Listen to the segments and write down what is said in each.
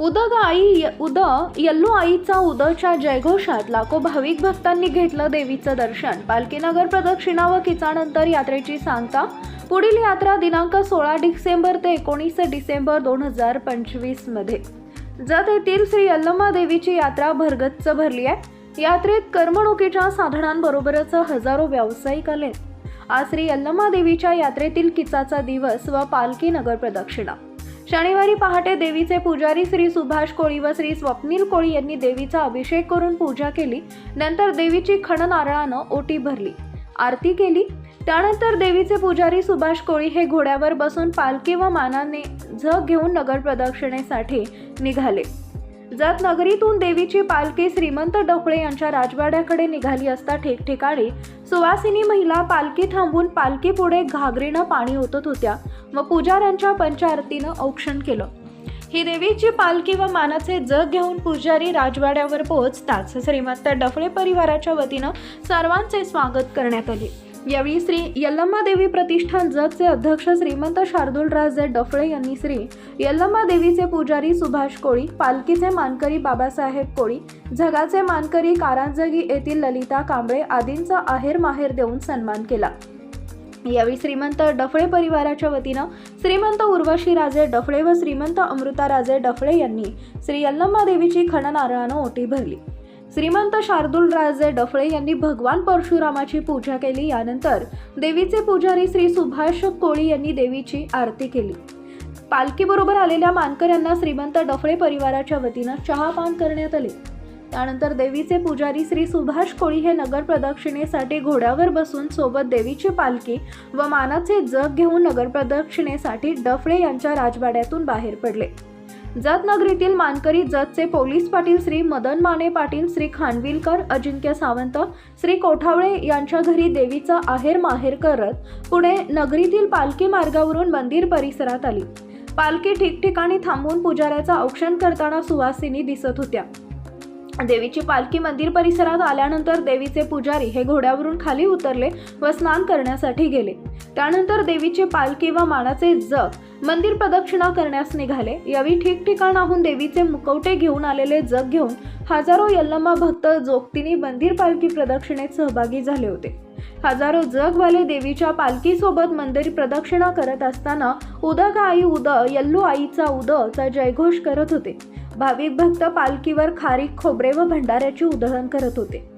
उदग आई उद यल्लू आईचा उदच्या जयघोषात लाखो भाविक भक्तांनी घेतलं देवीचं दर्शन. पालखीनगर प्रदक्षिणा व किचानंतर यात्रेची सांगता. पुढील यात्रा दिनांक सोळा डिसेंबर ते एकोणीस डिसेंबर दोन हजार पंचवीसमध्ये जत येथील श्री यल्लम्मा देवीची यात्रा भरगच्च भरली आहे. यात्रेत करमणुकीच्या साधनांबरोबरच हजारो व्यावसायिक आले. आज श्री यल्लम्मा देवीच्या यात्रेतील किचाचा दिवस व पालखी नगर प्रदक्षिणा. शनिवारी पहाटे देवीचे पुजारी श्री सुभाष कोळी व श्री स्वप्नील कोळी यांनी देवीचा अभिषेक करून पूजा केली. नंतर देवीची खणनारळानं ओटी भरली. आरती केली. त्यानंतर देवीचे पुजारी सुभाष कोळी हे घोड्यावर बसून पालखी व मानाने झग घेऊन नगर प्रदक्षिणेसाठी निघाले. जात नगरीतून देवीची पालखी श्रीमंत डोकळे यांच्या राजवाड्याकडे निघाली असता ठिकठिकाणी सुवासिनी महिला पालखी थांबून पालखी पुढे घागरीनं पाणी ओतत होत्या व पुजाऱ्यांच्या पंचारतीनं औक्षण केलं. ही देवीची पालखी व मानाचे जग घेऊन पुजारी राजवाड्यावर पोहोचताच श्रीमंत डफळे परिवाराच्या वतीनं सर्वांचे स्वागत करण्यात आले. यावेळी श्री यल्लम्मा देवी प्रतिष्ठान जगचे अध्यक्ष श्रीमंत शार्दूलराजे डफळे यांनी श्री यल्लम्मा देवीचे पुजारी सुभाष कोळी पालखीचे मानकरी बाबासाहेब कोळी झगाचे मानकरी कारांजगी येथील ललिता कांबळे आदींचा आहेर माहेर देऊन सन्मान केला. यावेळी श्रीमंत डफळे परिवाराच्या वतीनं श्रीमंत उर्वशी राजे डफळे व श्रीमंत अमृता राजे डफळे यांनी श्री यल्लम्मा देवीची खणनारळानं ओटी भरली. श्रीमंत शार्दूल राजे डफळे यांनी भगवान परशुरामाची पूजा केली. यानंतर देवीचे पुजारी श्री सुभाष कोळी यांनी देवीची आरती केली. पालखीबरोबर आलेल्या मानकऱ्यांना श्रीमंत डफळे परिवाराच्या वतीनं चहापान करण्यात आले. त्यानंतर देवीचे पुजारी श्री सुभाष कोळी हे नगर प्रदक्षिणेसाठी घोड्यावर बसून सोबत देवीची पालखी व मानाचे जग घेऊन नगर प्रदक्षिणेसाठी डफळे यांच्या राजवाड्यातून बाहेर पडले. जत नगरीतील मानकरी जतचे पोलीस पाटील श्री मदन माने पाटील श्री खानविलकर अजिंक्य सावंत श्री कोठावळे यांच्या घरी देवीचा आहेर माहेर करत पुढे नगरीतील पालखी मार्गावरून मंदिर परिसरात आली. पालखी ठिकठिकाणी थांबून पुजाऱ्याचा औक्षण करताना सुवासिनी दिसत होत्या. देवीची पालखी मंदिर परिसरात आल्यानंतर देवीचे पुजारी हे घोड्यावरून खाली उतरले व स्नान करण्यासाठी गेले. त्यानंतर देवीचे पालखी व मानाचे जग मंदिर प्रदक्षिणा करण्यास निघाले. यावेळी ठिकठिकाणाहून देवीचे मुकवटे घेऊन आलेले जग घेऊन हजारो यल्लमा भक्त जोगतीने मंदिर पालखी प्रदक्षिणेत सहभागी झाले होते. हजारो जगवाले देवीच्या पालखीसोबत मंदिर प्रदक्षिणा करत असताना उदक आई उद यल्लू आईचा उदचा जयघोष करत होते. भाविक भक्त पालखीवर खारीक खोबरे व भंडाऱ्याची उधळण करत होते.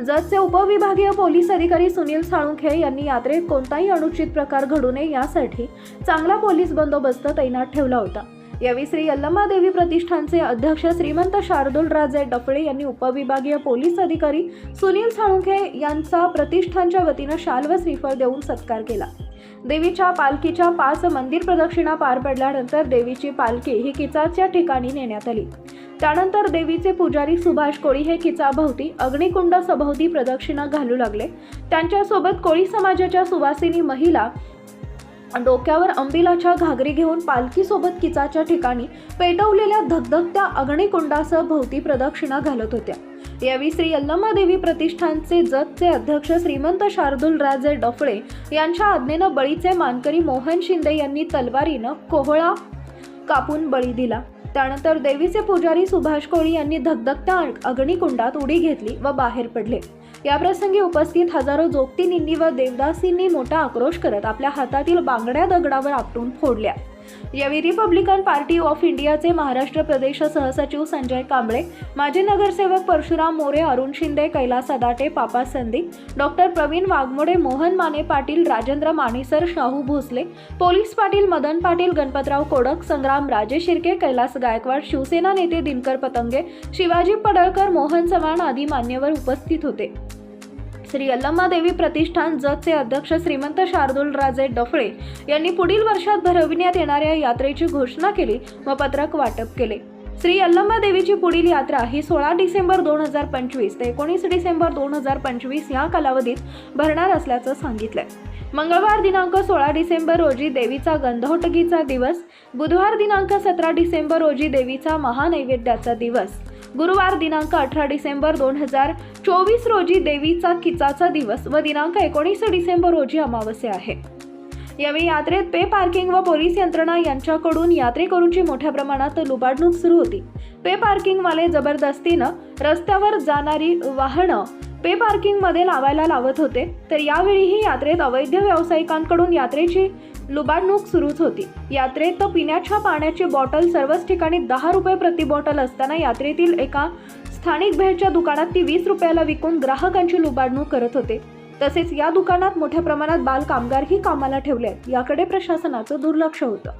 जतचे उपविभागीय पोलीस अधिकारी सुनील साळुंखे यांनी यात्रेत कोणताही अनुचित प्रकार घडू नये यासाठी चांगला पोलीस बंदोबस्त तैनात ठेवला होता. यावेळी श्री यल्लम्मा देवी प्रतिष्ठानचे अध्यक्ष श्रीमंत शार्दूल राजे डफळे यांनी उपविभागीय पोलीस अधिकारी सुनील साळुंखे यांचा प्रतिष्ठानच्या वतीनं शाल व श्रीफळ देऊन सत्कार केला. देवीच्या पालखीच्या पाच मंदिर प्रदक्षिणा पार पडल्यानंतर देवीची पालखी ही किचाच्या ठिकाणी नेण्यात आली. त्यानंतर देवीचे पुजारी सुभाष कोळी हे किचाभोवती अग्निकुंड सभोवती प्रदक्षिणा घालू लागले. त्यांच्यासोबत कोळी समाजाच्या सुवासिनी महिला डोक्यावर अंबिलाच्या घागरी घेऊन पालखीसोबत किचाच्या ठिकाणी पेटवलेल्या धगधगत्या अग्निकुंडासह भोवती प्रदक्षिणा घालत होत्या. यावेळी श्री यल्लम्मा देवी प्रतिष्ठानचे जतचे अध्यक्ष श्रीमंत शार्दूल राजे डफळे यांच्या आज्ञेनं बळीचे मानकरी मोहन शिंदे यांनी तलवारीनं कोहळा कापून बळी दिला. त्यानंतर देवीचे पुजारी सुभाष कोळी यांनी धगधगत्या अग्निकुंडात उडी घेतली व बाहेर पडले. याप्रसंगी उपस्थित हजारो जोगतिनींनी व देवदासींनी मोठा आक्रोश करत आपल्या हातातील बांगड्या दगडावर आपटून फोडल्या. यावेळी रिपब्लिकन पार्टी ऑफ इंडियाचे महाराष्ट्र प्रदेश सहसचिव संजय कांबळे माजी नगरसेवक परशुराम मोरे अरुण शिंदे कैलास अदाटे पापा संदीप डॉक्टर प्रवीण वाघमोडे मोहन माने पाटील राजेंद्र मानेसर शाहू भोसले पोलीस पाटील मदन पाटील गणपतराव कोडक संग्राम राजे शिर्के कैलास गायकवाड शिवसेना नेते दिनकर पतंगे शिवाजी पडळकर मोहन चव्हाण आदी मान्यवर उपस्थित होते. श्री यल्लम्मा देवी प्रतिष्ठान जतचे अध्यक्ष श्रीमंत शार्दूल राजे डफळे यांनी पुढील वर्षात भरविण्यात येणाऱ्या यात्रेची घोषणा केली व पत्रक वाटप केले. श्री यल्लम्मा देवीची पुढील यात्रा ही सोळा डिसेंबर दोन हजार पंचवीस ते एकोणीस डिसेंबर दोन हजार पंचवीस या कालावधीत भरणार असल्याचं सांगितलंय. मंगळवार दिनांक सोळा डिसेंबर रोजी देवीचा गंधोटगीचा दिवस बुधवार दिनांक सतरा डिसेंबर रोजी देवीचा महानैवेद्याचा दिवस. गुरुवार दिनांक अठरा डिसेंबर दोन हजार चोवीस रोजी देवीचा किचाचा दिवस व दिनांक एकोणीस डिसेंबर रोजी अमावस्या आहे. यावेळी यात्रेत पे पार्किंग व पोलीस यंत्रणा यांच्याकडून यात्रेकरूंची मोठ्या प्रमाणात लुबाडणूक सुरू होती. पे पार्किंगवाले जबरदस्तीनं रस्त्यावर जाणारी वाहनं पे पार्किंगमध्ये लावायला लावत होते. तर यावेळीही यात्रेत अवैध व्यावसायिकांकडून यात्रेची लुबाडणूक सुरूच होती. यात्रेत पिण्याच्या पाण्याची बॉटल सर्वच ठिकाणी दहा रुपये प्रति बॉटल असताना यात्रेतील एका स्थानिक भेळच्या दुकानात ती वीस रुपयाला विकून ग्राहकांची लुबाडणूक करत होते. तसेच या दुकानात मोठ्या प्रमाणात बाल कामगारही कामाला ठेवले आहेत. याकडे प्रशासनाचं दुर्लक्ष होतं.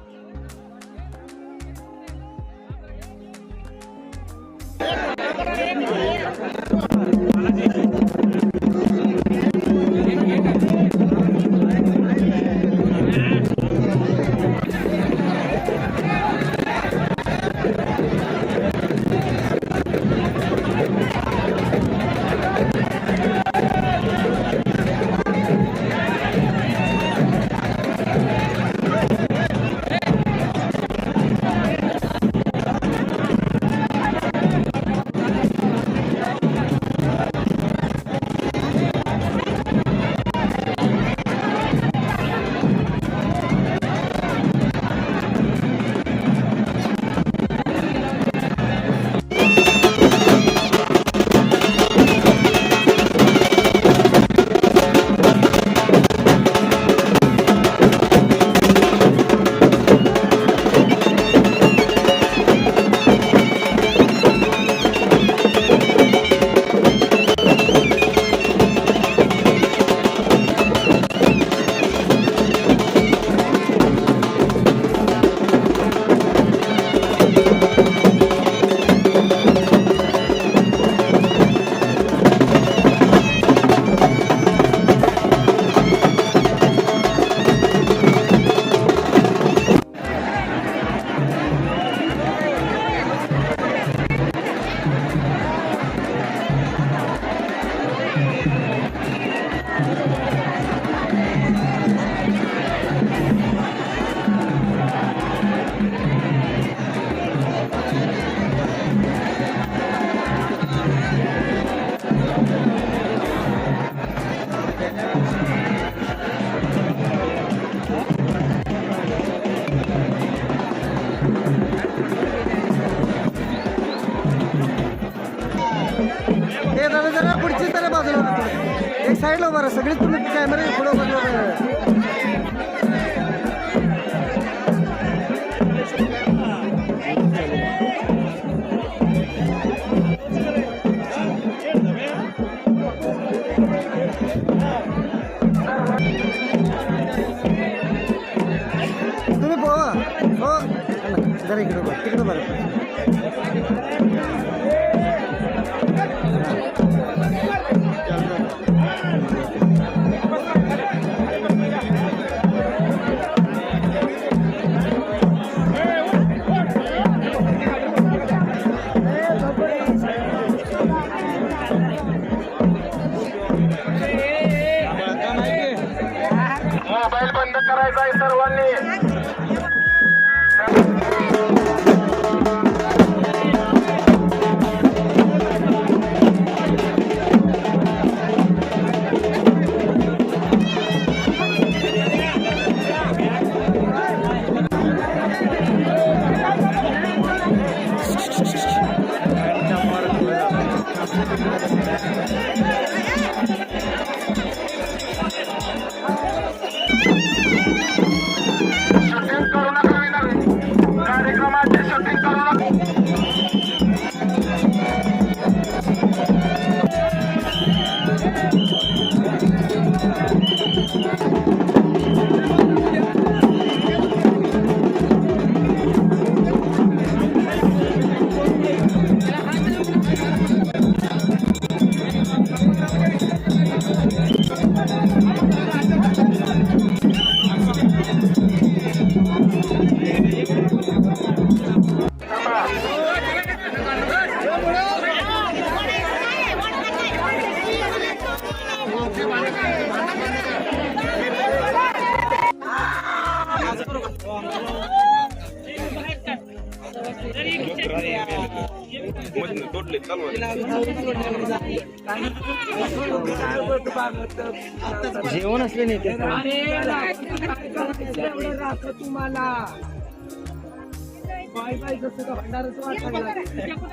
जेवण असले नेते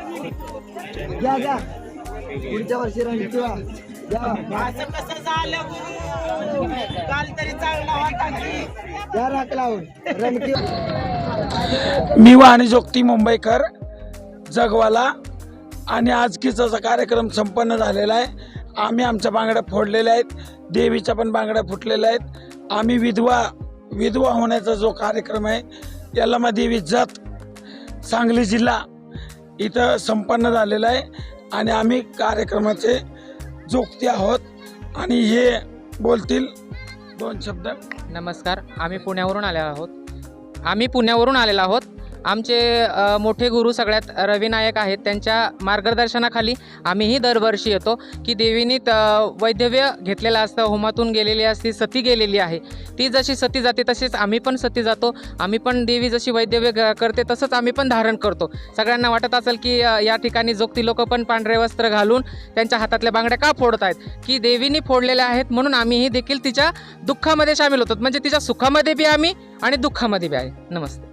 घ्या घ्या पुढच्या वर्षी रणकिवा घ्या राख लावून रणकिवा मी वाणी जोगती मुंबईकर जगवाला. आणि आज किचाचा कार्यक्रम संपन्न झालेला आहे आम्ही आमच्या बांगड्या फोडलेल्या आहेत. देवीच्या पण बांगड्या फुटलेल्या आहेत. आम्ही विधवा विधवा होण्याचा जो कार्यक्रम आहे यल्लमा देवी जात सांगली जिल्हा इथं संपन्न झालेला आहे. आणि आम्ही कार्यक्रमाचे जोगते आहोत. आणि हे बोलतील दोन शब्द. नमस्कार. आम्ही पुण्यावरून आले आहोत. आम्ही पुण्यावरून आलेलो आहोत. आमचे मोठे गुरु सगळ्यात रविनायक आहेत त्यांच्या मार्गदर्शनाखाली आम्हीही दरवर्षी येतो की देवीनी त वैधव्य घेतलेलं असतं होमातून गेलेली असती सती गेलेली आहे. ती जशी सती जाते तशीच आम्ही पण सती जातो. आम्ही पण देवी जशी वैधव्य करते तसंच आम्ही पण धारण करतो. सगळ्यांना वाटत असेल की या ठिकाणी जोगती लोक पण पांढरे वस्त्र घालून त्यांच्या हातातल्या बांगड्या का फोडत आहेत? की देवीनी फोडलेल्या आहेत म्हणून आम्हीही देखील तिच्या दुःखामध्ये सामील होतो. म्हणजे तिच्या सुखामध्ये बी आम्ही आणि दुःखामध्ये बी आहे. नमस्ते.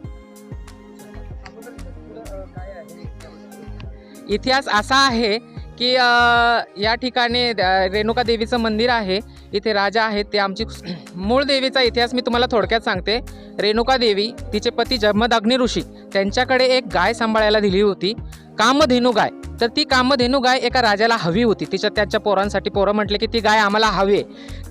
इतिहास असा आहे की या ठिकाणी रेणुका देवीचं मंदिर आहे इथे राजा आहेत ते आमची मूळ देवीचा इतिहास मी तुम्हाला थोडक्यात सांगते. रेणुका देवी तिचे पती जमदग्नी ऋषी त्यांच्याकडे एक गाय सांभाळायला दिली होती कामधेनू गाय. तर ती कामधेनू गाय एका राजाला हवी होती. तिच्या त्याच्या पोरांसाठी पोरं म्हटले की ती गाय आम्हाला हवी आहे.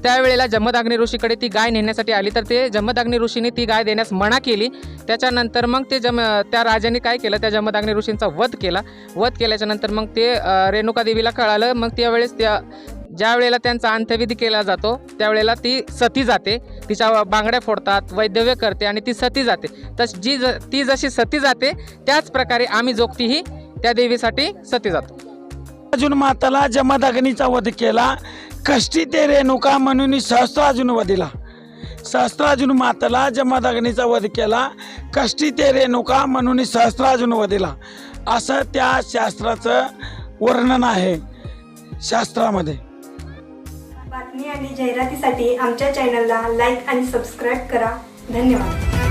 त्यावेळेला जमदग्नी ऋषीकडे ती गाय नेण्यासाठी आली. तर ते जमदग्नी ऋषीने ती गाय देण्यास मना केली. त्याच्यानंतर मग ते जम त्या राजाने काय केलं? त्या जमदग्नी ऋषींचा वध केला. वध केल्याच्यानंतर मग ते रेणुका देवीला कळालं. मग त्यावेळेस त्या ज्या वेळेला त्यांचा अंत्यविधी केला जातो त्यावेळेला ती सती जाते. तिच्या बांगड्या फोडतात वैद्यव्य करते आणि ती सती जाते. तस जी ज ती जशी सती जाते त्याच प्रकारे आम्ही जोगतीही त्या देवीसाठी सती जातो. अजून माताला जमदग्नीचा वध केला. कष्टी ते रेणुका म्हणून सहस्त्रार्जुन वधिला. सहस्त्रार्जुन माताला जमदग्नीचा वध केला. कष्टी ते रेणुका म्हणून सहस्त्रार्जुन वधिला. असं त्या शास्त्राचं वर्णन आहे शास्त्रामध्ये. बातमी आणि जाहिरातीसाठी आमच्या चॅनलला लाईक आणि सबस्क्राईब करा. धन्यवाद.